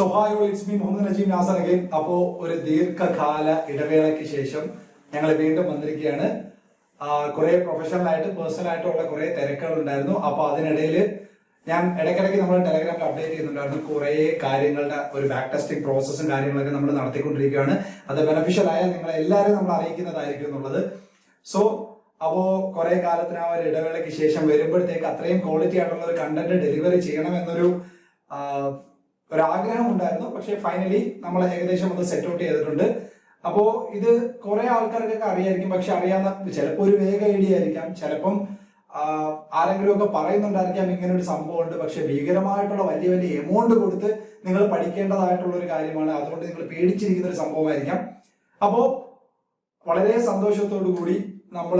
So hi all it's me Muhammad Najeem Nasar again അപ്പോ ഒരു ദീർഘകാല ഇടവേളയ്ക്ക് ശേഷം ഞങ്ങൾ വീണ്ടും വന്നിരിക്കുകയാണ്. കുറെ പ്രൊഫഷണൽ ആയിട്ട് പേഴ്സണൽ ആയിട്ടുള്ള കുറെ തിരക്കുകൾ ഉണ്ടായിരുന്നു അപ്പൊ അതിനിടയിൽ ഞാൻ ഇടയ്ക്കിടയ്ക്ക് നമ്മൾ ടെലഗ്രാമിൽ അപ്ഡേറ്റ് ചെയ്യുന്നുണ്ടായിരുന്നു. കുറെ കാര്യങ്ങളുടെ ഒരു ബാക്ക് ടെസ്റ്റിംഗ് പ്രോസസ്സും കാര്യങ്ങളൊക്കെ നമ്മൾ നടത്തിക്കൊണ്ടിരിക്കുകയാണ്. അത് ബെനഫിഷ്യൽ ആയാൽ നിങ്ങളെ എല്ലാവരും നമ്മൾ അറിയിക്കുന്നതായിരിക്കും എന്നുള്ളത്. സോ അപ്പോ കുറെ കാലത്തിന് ആ ഒരു ഇടവേളയ്ക്ക് ശേഷം വരുമ്പോഴത്തേക്ക് അത്രയും ക്വാളിറ്റി ആയിട്ടുള്ള ഒരു കണ്ടന്റ് ഡെലിവറി ചെയ്യണമെന്നൊരു ആ, ഒരു ആഗ്രഹം ഉണ്ടായിരുന്നു. പക്ഷെ ഫൈനലി നമ്മൾ ഏകദേശം അത് സെറ്റ് ഔട്ട് ചെയ്തിട്ടുണ്ട്. അപ്പോ ഇത് കുറെ ആൾക്കാർക്കൊക്കെ അറിയായിരിക്കും. പക്ഷെ അറിയാവുന്ന ചിലപ്പോൾ ഒരു വേഗ ഐഡിയ ആയിരിക്കാം. ചിലപ്പം ആരെങ്കിലും ഒക്കെ പറയുന്നുണ്ടായിരിക്കാം ഇങ്ങനെ ഒരു സംഭവം ഉണ്ട് പക്ഷെ ഭീകരമായിട്ടുള്ള വലിയ വലിയ എമൗണ്ട് കൊടുത്ത് നിങ്ങൾ പഠിക്കേണ്ടതായിട്ടുള്ള ഒരു കാര്യമാണ്. അതുകൊണ്ട് നിങ്ങൾ പേടിച്ചിരിക്കുന്ന ഒരു സംഭവമായിരിക്കാം. അപ്പോ വളരെ സന്തോഷത്തോടു കൂടി നമ്മൾ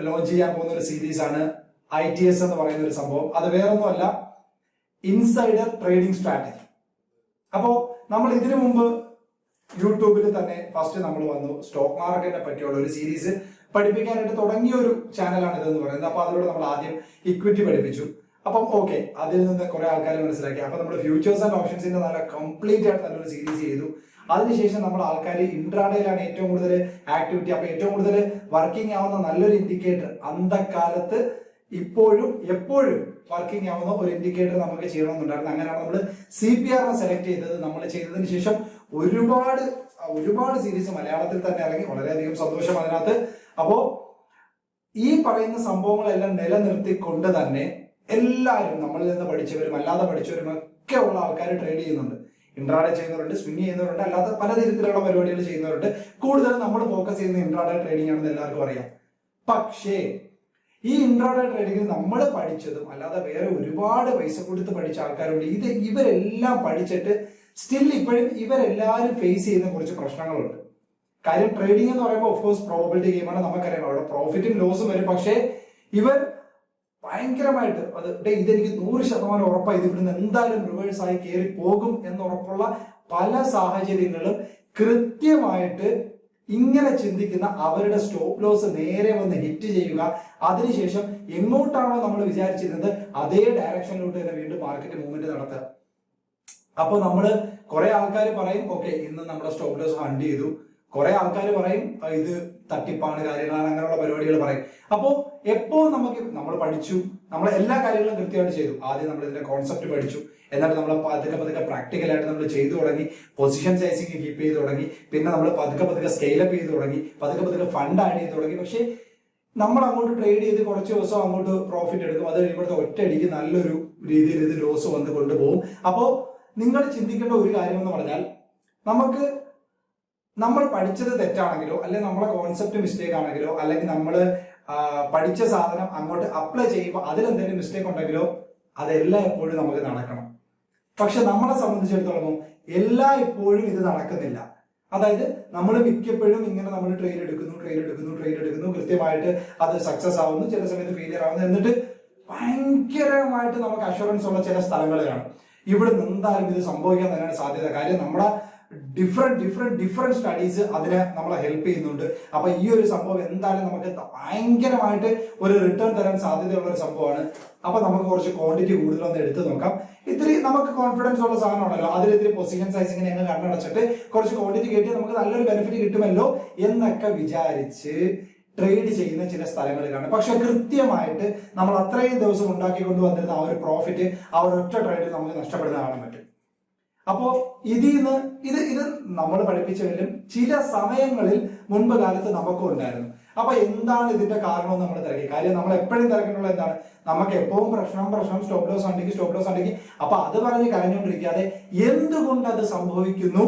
ലോഞ്ച് ചെയ്യാൻ പോകുന്ന ഒരു സീരീസ് ആണ് ഐ ടി എസ് എന്ന് പറയുന്ന ഒരു സംഭവം. അത് വേറൊന്നുമല്ല. ഇൻസൈഡർ ട്രേഡിംഗ് സ്ട്രാറ്റജി അപ്പോ നമ്മൾ ഇതിനു മുമ്പ് യൂട്യൂബിൽ തന്നെ ഫസ്റ്റ് നമ്മൾ വന്നു. സ്റ്റോക്ക് മാർക്കറ്റിനെ പറ്റിയുള്ള ഒരു സീരീസ് പഠിപ്പിക്കാനായിട്ട് തുടങ്ങിയ ഒരു ചാനലാണ് ഇതെന്ന് പറയുന്നത്. അപ്പൊ അതിലൂടെ നമ്മൾ ആദ്യം ഇക്വിറ്റി പഠിപ്പിച്ചു. അപ്പം ഓക്കെ അതിൽ നിന്ന് കുറെ ആൾക്കാർ മനസ്സിലാക്കി. അപ്പൊ നമ്മൾ ഫ്യൂച്ചേഴ്സ് ആൻഡ് ഓപ്ഷൻസിന്റെ നല്ല കംപ്ലീറ്റ് ആയിട്ട് നല്ലൊരു സീരീസ് ചെയ്തു. അതിനുശേഷം നമ്മൾ ആൾക്കാർ ഇൻട്രാഡേയിലാണ് ഏറ്റവും കൂടുതൽ ആക്ടിവിറ്റി അപ്പൊ ഏറ്റവും കൂടുതൽ വർക്കിംഗ് ആവുന്ന നല്ലൊരു ഇൻഡിക്കേറ്റർ അന്തക്കാലത്ത് ഇപ്പോഴും എപ്പോഴും വർക്കിംഗ് ആവുന്ന ഒരു ഇൻഡിക്കേറ്റർ നമുക്ക് ചെയ്യണമെന്നുണ്ടായിരുന്നു. അങ്ങനെയാണ് നമ്മൾ സി പി ആറിനെ സെലക്ട് ചെയ്തത് നമ്മൾ ചെയ്തതിന് ശേഷം ഒരുപാട് ഒരുപാട് സീരീസ് മലയാളത്തിൽ തന്നെ ഇറങ്ങി വളരെയധികം സന്തോഷം അതിനകത്ത്. അപ്പോ ഈ പറയുന്ന സംഭവങ്ങളെല്ലാം നിലനിർത്തിക്കൊണ്ട് തന്നെ എല്ലാവരും നമ്മളിൽ നിന്ന് പഠിച്ചവരും അല്ലാതെ പഠിച്ചവരും ഒക്കെ ഉള്ള ആൾക്കാർ ട്രേഡ് ചെയ്യുന്നുണ്ട്. ഇൻട്രാഡേ ചെയ്യുന്നവരുണ്ട് സ്വിങ് ചെയ്യുന്നവരുണ്ട് അല്ലാതെ പല തരത്തിലുള്ള പരിപാടികൾ ചെയ്യുന്നവരുണ്ട്. കൂടുതലും നമ്മൾ ഫോക്കസ് ചെയ്യുന്ന ഇൻട്രാഡേ ട്രേഡിംഗ് ആണെന്ന് എല്ലാവർക്കും അറിയാം. പക്ഷേ ഈ ഇൻട്രോഡേ ട്രേഡിംഗിൽ നമ്മൾ പഠിച്ചതും അല്ലാതെ വേറെ ഒരുപാട് പൈസ കൊടുത്ത് പഠിച്ച ആൾക്കാരുണ്ട്. ഇത് ഇവരെല്ലാം പഠിച്ചിട്ട് സ്റ്റിൽ ഇപ്പോഴും ഇവരെല്ലാവരും ഫേസ് ചെയ്യുന്ന കുറച്ച് പ്രശ്നങ്ങളുണ്ട്. കാര്യം ട്രേഡിംഗ് എന്ന് പറയുമ്പോൾ ഓഫ്കോഴ്സ് പ്രോബിലിറ്റി ഗെയിമാണ് നമുക്കറിയാം. അവിടെ പ്രോഫിറ്റും ലോസും വരും. പക്ഷേ ഇവർ ഭയങ്കരമായിട്ട് അത് ഡേ ഇതെനിക്ക് നൂറ് ശതമാനം ഉറപ്പായി ഇത് ഇവിടുന്ന് എന്തായാലും റിവേഴ്സ് ആയി കയറി പോകും എന്നുറപ്പുള്ള പല സാഹചര്യങ്ങളും കൃത്യമായിട്ട് ഇങ്ങനെ ചിന്തിക്കുന്ന അവരുടെ സ്റ്റോപ്പ് ലോസ് നേരെ വന്ന് ഹിറ്റ് ചെയ്യുക. അതിനുശേഷം എങ്ങോട്ടാണോ നമ്മൾ വിചാരിച്ചിരുന്നത് അതേ ഡയറക്ഷനിലോട്ട് തന്നെ വീണ്ടും മാർക്കറ്റ് മൂവ്മെന്റ് നടത്തുക. അപ്പൊ നമ്മൾ കുറെ ആൾക്കാർ പറയും ഓക്കെ ഇന്ന് നമ്മുടെ സ്റ്റോപ്പ് ലോസ് ഹണ്ട് ചെയ്തു. കുറെ ആൾക്കാർ പറയും "ആ, ഇത് തട്ടിപ്പാണ് കാര്യങ്ങളാണ് അങ്ങനെയുള്ള പരിപാടികൾ പറയും. അപ്പോ എപ്പോ നമുക്ക് നമ്മൾ പഠിച്ചു നമ്മൾ എല്ലാ കാര്യങ്ങളും കൃത്യമായിട്ട് ചെയ്തു. ആദ്യം നമ്മൾ ഇതിന്റെ കോൺസെപ്റ്റ് പഠിച്ചു. എന്നിട്ട് നമ്മൾ പതുക്കെ പതുക്കെ പ്രാക്ടിക്കലായിട്ട് നമ്മൾ ചെയ്തു തുടങ്ങി പൊസിഷൻ സൈസിങ് കീപ്പ് ചെയ്ത് തുടങ്ങി പിന്നെ നമ്മൾ പതുക്കെ പതുക്കെ സ്കെയിലപ്പ് ചെയ്ത് തുടങ്ങി പതുക്കെ പതുക്കെ ഫണ്ട് ആഡ് ചെയ്ത് തുടങ്ങി. പക്ഷേ നമ്മൾ അങ്ങോട്ട് ട്രേഡ് ചെയ്ത് കുറച്ച് ദിവസം അങ്ങോട്ട് പ്രോഫിറ്റ് എടുക്കും. അത് കഴിയുമ്പോഴത്തെ ഒറ്റയടിക്ക് നല്ലൊരു രീതിയിൽ ഇത് ലോസ് വന്ന് കൊണ്ടുപോകും. അപ്പോൾ നിങ്ങൾ ചിന്തിക്കേണ്ട ഒരു കാര്യം എന്ന് പറഞ്ഞാൽ നമുക്ക് നമ്മൾ പഠിച്ചത് തെറ്റാണെങ്കിലോ അല്ലെങ്കിൽ നമ്മളെ കോൺസെപ്റ്റ് മിസ്റ്റേക്ക് ആണെങ്കിലോ അല്ലെങ്കിൽ നമ്മൾ പഠിച്ച സാധനം അങ്ങോട്ട് അപ്ലൈ ചെയ്യുമ്പോൾ അതിലെന്തെങ്കിലും മിസ്റ്റേക്ക് ഉണ്ടെങ്കിലോ അതെല്ലാം എപ്പോഴും നമുക്ക് നടക്കണം. പക്ഷെ നമ്മളെ സംബന്ധിച്ചിടത്തോളം എല്ലാ ഇപ്പോഴും ഇത് നടക്കുന്നില്ല. അതായത് നമ്മൾ മിക്കപ്പോഴും ഇങ്ങനെ നമ്മൾ ട്രെയിൻ എടുക്കുന്നു ട്രെയിൻ എടുക്കുന്നു ട്രെയിൻ എടുക്കുന്നു. കൃത്യമായിട്ട് അത് സക്സസ് ആവുന്നു ചില സമയത്ത് ഫെയിലിയർ ആവുന്നു എന്നിട്ട് ഭയങ്കരമായിട്ട് നമുക്ക് അഷുറൻസ് ഉള്ള ചില സ്ഥലങ്ങൾ കാണും. ഇവിടെ നിന്ന് ഇത് സംഭവിക്കാൻ തന്നെയാണ് സാധ്യത. കാര്യം നമ്മുടെ ഡിഫറെന്റ് ഡിഫറെന്റ് ഡിഫറെന്റ് സ്റ്റഡീസ് അതിനെ നമ്മളെ ഹെൽപ്പ് ചെയ്യുന്നുണ്ട്. അപ്പൊ ഈ ഒരു സംഭവം എന്തായാലും നമുക്ക് ഭയങ്കരമായിട്ട് ഒരു റിട്ടേൺ തരാൻ സാധ്യതയുള്ള ഒരു സംഭവമാണ്. അപ്പൊ നമുക്ക് കുറച്ച് ക്വാണ്ടിറ്റി കൂടുതലൊന്ന് എടുത്ത് നോക്കാം. ഇത്തിരി നമുക്ക് കോൺഫിഡൻസ് ഉള്ള സാധനമാണല്ലോ. അതിൽ ഇത്തിരി പൊസിഷൻ സൈസിങ്ങിനെ ഞങ്ങൾ കണ്ണടച്ചിട്ട് കുറച്ച് ക്വാണ്ടിറ്റി കയറ്റി നമുക്ക് നല്ലൊരു ബെനിഫിറ്റ് കിട്ടുമല്ലോ എന്നൊക്കെ വിചാരിച്ച് ട്രേഡ് ചെയ്യുന്ന ചില സ്ഥലങ്ങൾ കാണും പക്ഷെ കൃത്യമായിട്ട് നമ്മൾ അത്രയും ദിവസം ഉണ്ടാക്കിക്കൊണ്ട് വന്നിരുന്ന ആ ഒരു പ്രോഫിറ്റ് ആ ഒരു ഒറ്റ ട്രേഡിൽ നമുക്ക് നഷ്ടപ്പെടുന്ന കാണാൻ പറ്റും. അപ്പോ ഇതിൽ നിന്ന് ഇത് ഇത് നമ്മൾ പഠിപ്പിച്ചവരിലും ചില സമയങ്ങളിൽ മുൻപ് കാലത്ത് നമുക്കും ഉണ്ടായിരുന്നു. അപ്പൊ എന്താണ് ഇതിന്റെ കാരണം നമ്മൾ തിരക്കി. കാര്യം നമ്മൾ എപ്പോഴും തിരക്കുന്നുള്ള എന്താണ്? നമുക്ക് എപ്പോഴും പ്രശ്നം പ്രശ്നം സ്റ്റോപ്പ് ലോസ് ഉണ്ടെങ്കിൽ സ്റ്റോപ്പ് ലോസ് ഉണ്ടെങ്കിൽ അപ്പൊ അത് പറഞ്ഞ് കരഞ്ഞുകൊണ്ടിരിക്കാതെ എന്തുകൊണ്ട് അത് സംഭവിക്കുന്നു?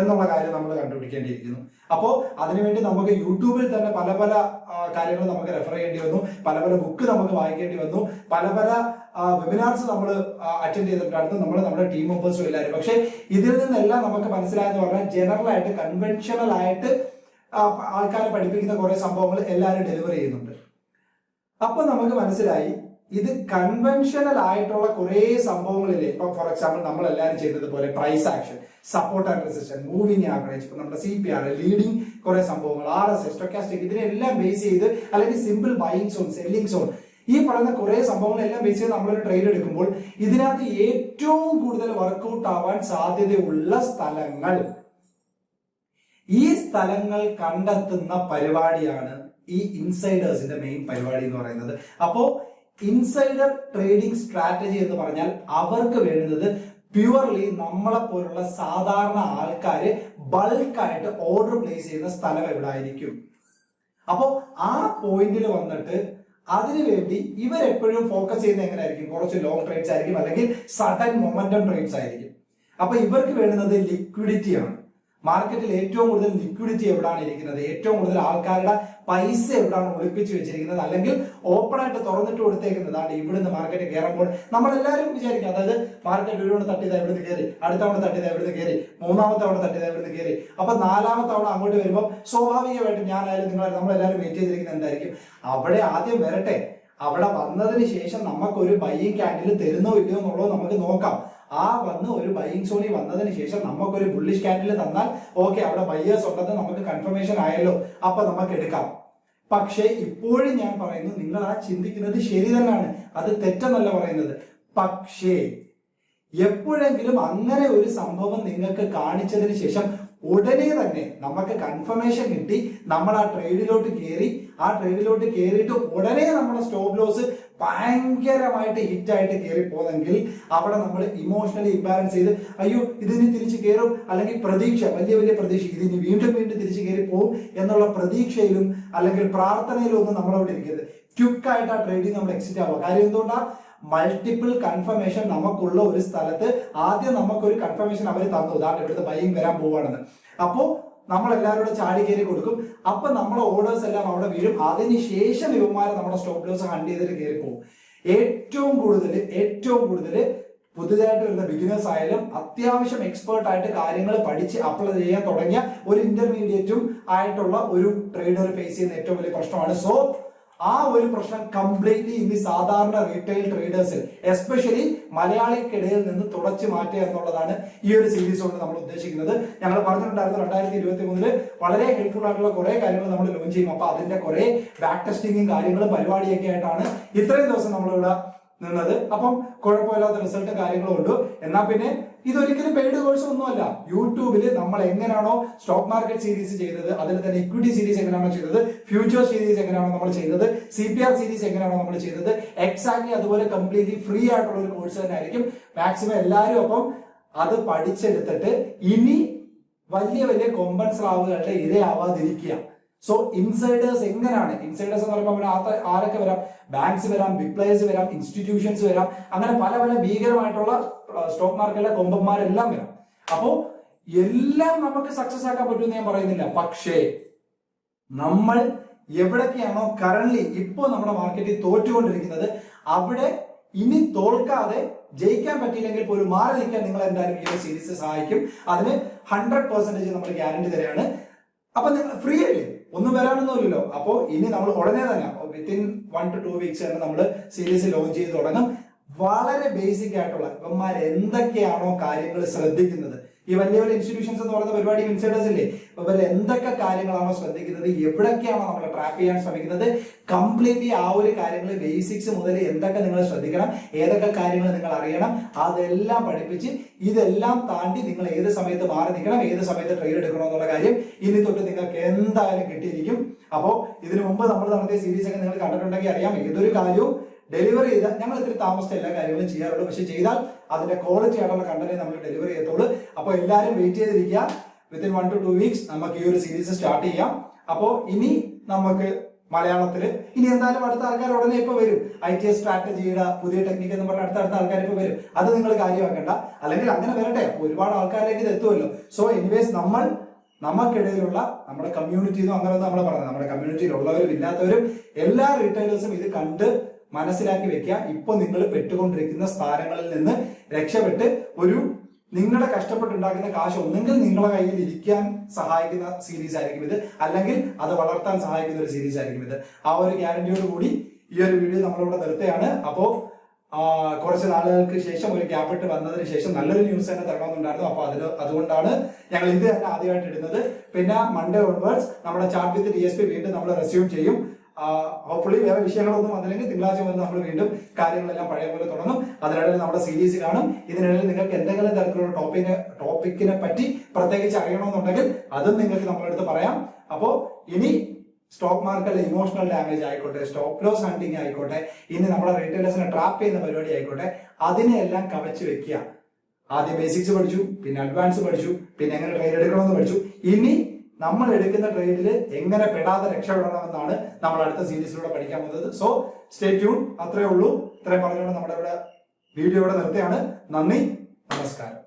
എന്നുള്ള കാര്യം നമ്മൾ കണ്ടുപിടിക്കേണ്ടിയിരിക്കുന്നു. അപ്പോൾ അതിനുവേണ്ടി നമുക്ക് യൂട്യൂബിൽ തന്നെ പല പല കാര്യങ്ങൾ നമുക്ക് റെഫർ ചെയ്യേണ്ടി വന്നു. പല പല ബുക്ക് നമുക്ക് വായിക്കേണ്ടി വന്നു. പല പല വെബിനാർസ് നമ്മൾ അറ്റൻഡ് ചെയ്തിട്ടുണ്ട്. നമ്മൾ നമ്മുടെ ടീം മെമ്പേഴ്സും എല്ലാവരും പക്ഷേ ഇതിൽ നിന്നെല്ലാം നമുക്ക് മനസ്സിലായെന്ന് പറഞ്ഞാൽ ജനറൽ ആയിട്ട് കൺവെൻഷണൽ ആയിട്ട് ആൾക്കാരെ പഠിപ്പിക്കുന്ന കുറെ സംഭവങ്ങൾ എല്ലാവരും ഡെലിവർ ചെയ്യുന്നുണ്ട്. അപ്പൊ നമുക്ക് മനസ്സിലായി ഇത് കൺവെൻഷണൽ ആയിട്ടുള്ള കുറേ സംഭവങ്ങളില്ലേ? ഇപ്പൊ ഫോർ എക്സാമ്പിൾ നമ്മൾ എല്ലാവരും ചെയ്തതുപോലെ price action support and resistance moving average ഇപ്പൊ നമ്മുടെ സി പി ആർ ലീഡിങ് കുറെ സംഭവങ്ങൾ ആർ എസ് സ്റ്റൊക്കാസ്റ്റിക് ഇതിനെല്ലാം ബേസ് ചെയ്ത് അല്ലെങ്കിൽ simple buying zone selling zone ഈ പറയുന്ന കുറെ സംഭവങ്ങളെല്ലാം ബേസ് ചെയ്ത് നമ്മളൊരു ട്രെയിൻ എടുക്കുമ്പോൾ ഇതിനകത്ത് ഏറ്റവും കൂടുതൽ വർക്കൗട്ട് ആവാൻ സാധ്യതയുള്ള സ്ഥലങ്ങൾ. ഈ സ്ഥലങ്ങൾ കണ്ടെത്തുന്ന പരിപാടിയാണ് ഈ ഇൻസൈഡേഴ്സിന്റെ മെയിൻ പരിപാടി എന്ന് പറയുന്നത്. അപ്പോ ഇൻസൈഡർ ട്രേഡിംഗ് സ്ട്രാറ്റജി എന്ന് പറഞ്ഞാൽ അവർക്ക് വേണ്ടുന്നത് പ്യുവർലി നമ്മളെ പോലുള്ള സാധാരണ ആൾക്കാര് ബൾക്കായിട്ട് ഓർഡർ പ്ലേസ് ചെയ്യുന്ന സ്ഥലം എവിടെ ആയിരിക്കും അപ്പോൾ ആ പോയിന്റിൽ വന്നിട്ട് അതിനുവേണ്ടി ഇവരെപ്പോഴും ഫോക്കസ് ചെയ്യുന്നത് എങ്ങനെയായിരിക്കും? കുറച്ച് ലോങ് ട്രേഡ്സ് ആയിരിക്കും അല്ലെങ്കിൽ സഡൻ മൊമെന്റം ട്രേഡ്സ് ആയിരിക്കും. അപ്പൊ ഇവർക്ക് വേണ്ടുന്നത് ലിക്വിഡിറ്റി ആണ്. മാർക്കറ്റിൽ ഏറ്റവും കൂടുതൽ ലിക്വിഡിറ്റി എവിടെയാണ് ഇരിക്കുന്നത്? ഏറ്റവും കൂടുതൽ ആൾക്കാരുടെ പൈസ എവിടെയാണ് ഒളിപ്പിച്ചു വെച്ചിരിക്കുന്നത്? അല്ലെങ്കിൽ ഓപ്പൺ ആയിട്ട് തുറന്നിട്ട് കൊടുത്തേക്കുന്നതാണ് ഇവിടുന്ന് മാർക്കറ്റ് കയറുമ്പോൾ നമ്മളെല്ലാവരും വിചാരിക്കും അതായത് മാർക്കറ്റ് ഒരു തവണ തട്ടിയത് എവിടുന്ന് കയറി അടുത്ത തവണ തട്ടിയത് എവിടുന്ന് കയറി മൂന്നാമത്തെ തവണ തട്ടിയത് എവിടുന്ന് കയറി. അപ്പൊ നാലാമത്തെ തവണ അങ്ങോട്ട് വരുമ്പോൾ സ്വാഭാവികമായിട്ടും ഞാനായാലും നിങ്ങൾ നമ്മളെല്ലാവരും വെയിറ്റ് ചെയ്തിരിക്കുന്നത് എന്തായിരിക്കും? അവിടെ ആദ്യം വരട്ടെ. അവിടെ വന്നതിന് ശേഷം നമുക്കൊരു ബൈയിങ് ക്യാൻഡിൽ തരുന്നോ ഇല്ലയോ എന്നുള്ളത് നമുക്ക് നോക്കാം. ആ വന്ന് ഒരു ബൈയിങ് സോണി വന്നതിന് ശേഷം നമുക്കൊരു ബുള്ളിഷ് കാൻഡിൽ തന്നാൽ ഓക്കെ അവിടെ ബയ്യേഴ്സ് ഉണ്ടെന്ന് നമുക്ക് കൺഫർമേഷൻ ആയല്ലോ. അപ്പൊ നമുക്ക് എടുക്കാം. പക്ഷേ ഇപ്പോഴും ഞാൻ പറയുന്നു നിങ്ങൾ ആ ചിന്തിക്കുന്നത് ശരി തന്നെയാണ്. അത് തെറ്റെന്നല്ല പറയുന്നത്. പക്ഷേ എപ്പോഴെങ്കിലും അങ്ങനെ ഒരു സംഭവം നിങ്ങൾക്ക് കാണിച്ചതിന് ശേഷം ഉടനെ തന്നെ നമുക്ക് കൺഫർമേഷൻ കിട്ടി. നമ്മൾ ആ ട്രേഡിലോട്ട് കയറി ആ ട്രേഡിലോട്ട് കയറിയിട്ട് ഉടനെ നമ്മുടെ സ്റ്റോപ്പ് ലോസ് ഭയങ്കരമായിട്ട് ഹിറ്റായിട്ട് കയറി പോകുന്നെങ്കിൽ അവിടെ നമ്മൾ ഇമോഷണലി ഇംബാലൻസ് ചെയ്ത് അയ്യോ ഇതിന് തിരിച്ച് കയറും അല്ലെങ്കിൽ പ്രതീക്ഷ വലിയ വലിയ പ്രതീക്ഷ ഇതിന് വീണ്ടും വീണ്ടും തിരിച്ച് കയറി പോകും എന്നുള്ള പ്രതീക്ഷയിലും അല്ലെങ്കിൽ പ്രാർത്ഥനയിലും ഒന്നും നമ്മൾ അവിടെ ഇരിക്കരുത്. ക്യുക്കായിട്ട് ആ ട്രേഡിങ് നമ്മൾ എക്സിറ്റ് ആവുക. കാര്യം എന്തുകൊണ്ടാണ് മൾട്ടിപ്പിൾ കൺഫർമേഷൻ നമുക്കുള്ള ഒരു സ്ഥലത്ത് ആദ്യം നമുക്കൊരു കൺഫർമേഷൻ അവർ തന്നു. ഉദാഹരണം ഇവിടുത്തെ ബൈയും വരാൻ പോവാണെന്ന് അപ്പോ നമ്മൾ എല്ലാവരോടും ചാടി കയറി കൊടുക്കും. അപ്പൊ നമ്മളെ ഓർഡേഴ്സ് എല്ലാം അവിടെ വീഴും. അതിനുശേഷം ഇവന്മാരെ നമ്മുടെ സ്റ്റോപ്പ് ലോസ് ഹണ്ട് ചെയ്തിട്ട് കയറി പോകും. ഏറ്റവും കൂടുതൽ ഏറ്റവും കൂടുതൽ പുതുതായിട്ട് വരുന്ന ബിഗിനേഴ്സ് ആയാലും അത്യാവശ്യം എക്സ്പേർട്ട് ആയിട്ട് കാര്യങ്ങൾ പഠിച്ച് അപ്ലൈ ചെയ്യാൻ തുടങ്ങിയ ഒരു ഇന്റർമീഡിയറ്റും ആയിട്ടുള്ള ഒരു ട്രേഡർ ഫേസ് ചെയ്യുന്ന ഏറ്റവും വലിയ പ്രശ്നമാണ്. സോ ആ ഒരു പ്രശ്നം കംപ്ലീറ്റ്ലി ഇന്ന് സാധാരണ റീറ്റെയിൽ ട്രേഡേഴ്സിൽ എസ്പെഷ്യലി മലയാളിക്കിടയിൽ നിന്ന് തുടച്ചു മാറ്റുക എന്നുള്ളതാണ് ഈ ഒരു സീരീസ് കൊണ്ട് നമ്മൾ ഉദ്ദേശിക്കുന്നത്. ഞങ്ങൾ പറഞ്ഞിട്ടുണ്ടായിരുന്നു രണ്ടായിരത്തി ഇരുപത്തി മൂന്നിൽ വളരെ ഹെൽപ്ഫുൾ ആയിട്ടുള്ള കുറെ കാര്യങ്ങൾ നമ്മൾ ലോഞ്ച് ചെയ്യും. അപ്പൊ അതിന്റെ കുറെ ബാക്ക് ടെസ്റ്റിങ്ങും കാര്യങ്ങളും പരിപാടിയൊക്കെ ആയിട്ടാണ് ഇത്രയും ദിവസം നമ്മളിവിടെ നിന്നത്. അപ്പം കുഴപ്പമില്ലാത്ത റിസൾട്ട് കാര്യങ്ങളും ഉണ്ട് എന്നാൽ പിന്നെ ഇതൊരിക്കലും പെയ്ഡ് കോഴ്സ് ഒന്നുമല്ല. യൂട്യൂബിൽ നമ്മൾ എങ്ങനെയാണോ സ്റ്റോക്ക് മാർക്കറ്റ് സീരീസ് ചെയ്തത് അതിൽ തന്നെ ഇക്വിറ്റി സീരീസ് എങ്ങനെയാണോ ചെയ്തത് ഫ്യൂച്ചർ സീരീസ് എങ്ങനെയാണോ നമ്മൾ ചെയ്തത് സി പി ആർ സീരീസ് എങ്ങനെയാണോ നമ്മൾ ചെയ്തത് എക്സാക്ട്ലി അതുപോലെ കംപ്ലീറ്റ്ലി ഫ്രീ ആയിട്ടുള്ള ഒരു കോഴ്സ് തന്നെ ആയിരിക്കും. മാക്സിമം എല്ലാവരും അപ്പം അത് പഠിച്ചെടുത്തിട്ട് ഇനി വലിയ വലിയ കൊമ്പൻ ആവുകളുടെ ഇരയാവാതിരിക്കുക സോ ഇൻസൈഡേഴ്സ് എങ്ങനെയാണ് ഇൻസൈഡേഴ്സ് എന്ന് പറയുമ്പോൾ ആരൊക്കെ വരാം? ബാങ്ക്സ് വരാം ബിഗ് പ്ലേയേഴ്സ് വരാം ഇൻസ്റ്റിറ്റ്യൂഷൻസ് വരാം. അങ്ങനെ പല പല ഭീകരമായിട്ടുള്ള സ്റ്റോക്ക് മാർക്കറ്റിലെ കൊമ്പന്മാരെല്ലാം വരാം. അപ്പോ എല്ലാം നമുക്ക് സക്സസ് ആക്കാൻ പറ്റുമെന്ന് ഞാൻ പറയുന്നില്ല. പക്ഷേ നമ്മൾ എവിടൊക്കെയാണോ കറന്റ് ഇപ്പോ നമ്മുടെ മാർക്കറ്റിൽ തോറ്റുകൊണ്ടിരിക്കുന്നത് അവിടെ ഇനി തോൽക്കാതെ ജയിക്കാൻ പറ്റിയില്ലെങ്കിൽ പോലും മാറി നിൽക്കാൻ നിങ്ങൾ എന്തായാലും ഈ സീരീസ് സഹായിക്കും. അതിന് ഹൺഡ്രഡ് പെർസെന്റേജ് നമ്മൾ ഗ്യാരണ്ടി തരാണ്. അപ്പൊ നിങ്ങൾ ഫ്രീ അല്ലേ? ഒന്നും വരാനൊന്നുമില്ലല്ലോ. അപ്പോ ഇനി നമ്മൾ ഉടനെ തന്നെ within one two two weeks തന്നെ നമ്മൾ സീരീസ് ലോഞ്ച് ചെയ്ത് തുടങ്ങും. വളരെ ബേസിക് ആയിട്ടുള്ള ഇവന്മാർ എന്തൊക്കെയാണോ കാര്യങ്ങൾ ശ്രദ്ധിക്കുന്നത്. ഈ വലിയ വലിയ ഇൻസ്റ്റിറ്റ്യൂഷൻസ് എന്ന് പറയുന്ന പരിപാടി ഇൻസൈഡേഴ്സ് ഇല്ലേ? ഇവർ എന്തൊക്കെ കാര്യങ്ങളാണോ ശ്രദ്ധിക്കുന്നത്? എവിടൊക്കെയാണോ നമ്മൾ ട്രാപ്പ് ചെയ്യാൻ ശ്രമിക്കുന്നത്? കംപ്ലീറ്റ്ലി ആ ഒരു കാര്യങ്ങൾ ബേസിക്സ് മുതൽ എന്തൊക്കെ നിങ്ങൾ ശ്രദ്ധിക്കണം? ഏതൊക്കെ കാര്യങ്ങൾ നിങ്ങൾ അറിയണം? അതെല്ലാം പഠിപ്പിച്ച് ഇതെല്ലാം താണ്ടി നിങ്ങൾ ഏത് സമയത്ത് മാറി നിൽക്കണം? ഏത് സമയത്ത് ട്രെയിൻ എടുക്കണം എന്നുള്ള കാര്യം ഇനി തൊട്ട് നിങ്ങൾക്ക് എന്തായാലും കിട്ടിയിരിക്കും. അപ്പോൾ ഇതിനു മുമ്പ് നമ്മൾ നടത്തിയ സീരീസ് ഒക്കെ നിങ്ങൾ കണ്ടിട്ടുണ്ടെങ്കിൽ അറിയാം. ഏതൊരു കാര്യവും ഡെലിവറി ചെയ്താൽ ഞങ്ങൾ ഇത്തിരി താമസിച്ച എല്ലാ കാര്യങ്ങളും ചെയ്യാറുള്ളൂ പക്ഷെ ചെയ്താൽ അതിന്റെ ക്വാളിറ്റി ആയിട്ടുള്ള കണ്ടന്റ് നമ്മൾ ഡെലിവറി ചെയ്യത്തുള്ളൂ. അപ്പോൾ എല്ലാവരും വെയിറ്റ് ചെയ്തിരിക്കുക. Within one two two weeks നമുക്ക് ഈ ഒരു സീരീസ് സ്റ്റാർട്ട് ചെയ്യാം. അപ്പോൾ ഇനി നമുക്ക് മലയാളത്തിൽ ഇനി എന്തായാലും അടുത്ത ആൾക്കാർ ഉടനെ ഇപ്പൊ വരും. ഐ ടി എസ് സ്ട്രാറ്റജിയുടെ പുതിയ ടെക്നിക്ക് എന്ന് പറഞ്ഞ അടുത്ത അടുത്ത ആൾക്കാർ ഇപ്പൊ വരും. അത് നിങ്ങൾ കാര്യമാക്കണ്ട. അല്ലെങ്കിൽ അങ്ങനെ വരട്ടെ. ഒരുപാട് ആൾക്കാരിലേക്ക് ഇത് എത്തുമല്ലോ. സോ എനിവേസ് നമ്മൾ നമുക്കിടയിലുള്ള നമ്മുടെ കമ്മ്യൂണിറ്റി എന്നും അങ്ങനെ നമ്മൾ പറഞ്ഞത് നമ്മുടെ കമ്മ്യൂണിറ്റിയിൽ ഉള്ളവരും ഇല്ലാത്തവരും എല്ലാ റീറ്റെയിലേഴ്സും ഇത് കണ്ട് മനസ്സിലാക്കി വെക്കുക. ഇപ്പൊ നിങ്ങൾ പെട്ടുകൊണ്ടിരിക്കുന്ന സ്ഥാനങ്ങളിൽ നിന്ന് രക്ഷപ്പെട്ട് ഒരു നിങ്ങളുടെ കഷ്ടപ്പെട്ടുണ്ടാക്കുന്ന കാശ് ഒന്നെങ്കിൽ നിങ്ങളുടെ കയ്യിൽ ഇരിക്കാൻ സഹായിക്കുന്ന സീരീസ് ആയിരിക്കും ഇത്. അല്ലെങ്കിൽ അത് വളർത്താൻ സഹായിക്കുന്ന ഒരു സീരീസ് ആയിരിക്കും ഇത്. ആ ഒരു ഗ്യാരണ്ടിയോട് കൂടി ഈ ഒരു വീഡിയോ നമ്മളിവിടെ നിർത്തുകയാണ്. അപ്പോ കുറച്ച് നാളുകൾക്ക് ശേഷം ഒരു ക്യാപിറ്റ് വന്നതിന് ശേഷം നല്ലൊരു ന്യൂസ് തന്നെ തരണമെന്നുണ്ടായിരുന്നു. അപ്പൊ അതിൽ അതുകൊണ്ടാണ് ഞങ്ങൾ ഇത് തന്നെ ആദ്യമായിട്ട് ഇടുന്നത്. പിന്നെ മൺഡേ ഓൺവേർഡ്സ് നമ്മുടെ chart with D S P വീണ്ടും നമ്മൾ റെസ്യൂം ചെയ്യും. ഹോപ്പ്ഫുള്ളി വേറെ വിഷയങ്ങളൊന്നും വന്നില്ലെങ്കിൽ തിങ്കളാഴ്ച വന്ന് നമ്മൾ വീണ്ടും കാര്യങ്ങളെല്ലാം പഴയ പോലെ തുടങ്ങും. അതിനിടയിൽ നമ്മുടെ സീരീസ് കാണും. ഇതിനിടയിൽ നിങ്ങൾക്ക് എന്തെങ്കിലും തരത്തിലുള്ള ടോപ്പിനെ ടോപ്പിക്കിനെ പറ്റി പ്രത്യേകിച്ച് അറിയണമെന്നുണ്ടെങ്കിൽ അതും നിങ്ങൾക്ക് നമ്മളെടുത്ത് പറയാം. അപ്പോൾ ഇനി സ്റ്റോക്ക് മാർക്കറ്റിലെ ഇമോഷണൽ ഡാമേജ് ആയിക്കോട്ടെ സ്റ്റോപ്പ് ലോസ് ഹണ്ടിങ് ആയിക്കോട്ടെ ഇനി നമ്മുടെ റീറ്റെയിലേഴ്സിനെ ട്രാപ്പ് ചെയ്യുന്ന പരിപാടി ആയിക്കോട്ടെ അതിനെല്ലാം കവച്ച് വെക്കുക. ആദ്യം ബേസിക്സ് പഠിച്ചു പിന്നെ അഡ്വാൻസ് പഠിച്ചു പിന്നെ എങ്ങനെ ട്രേഡ് എടുക്കണമെന്ന് പഠിച്ചു. ഇനി നമ്മൾ എടുക്കുന്ന ട്രേഡിൽ എങ്ങനെ പെടാതെ രക്ഷപ്പെടണമെന്നാണ് നമ്മൾ അടുത്ത സീരീസിലൂടെ പഠിക്കാൻ പോകുന്നത്. സോ സ്റ്റേ ട്യൂൺ അത്രേ ഉള്ളൂ. ഇത്രയും പറഞ്ഞുകൊണ്ട് നമ്മുടെ ഇവിടെ വീഡിയോ ഇവിടെ നിർത്തിയാണ് നന്ദി. നമസ്കാരം.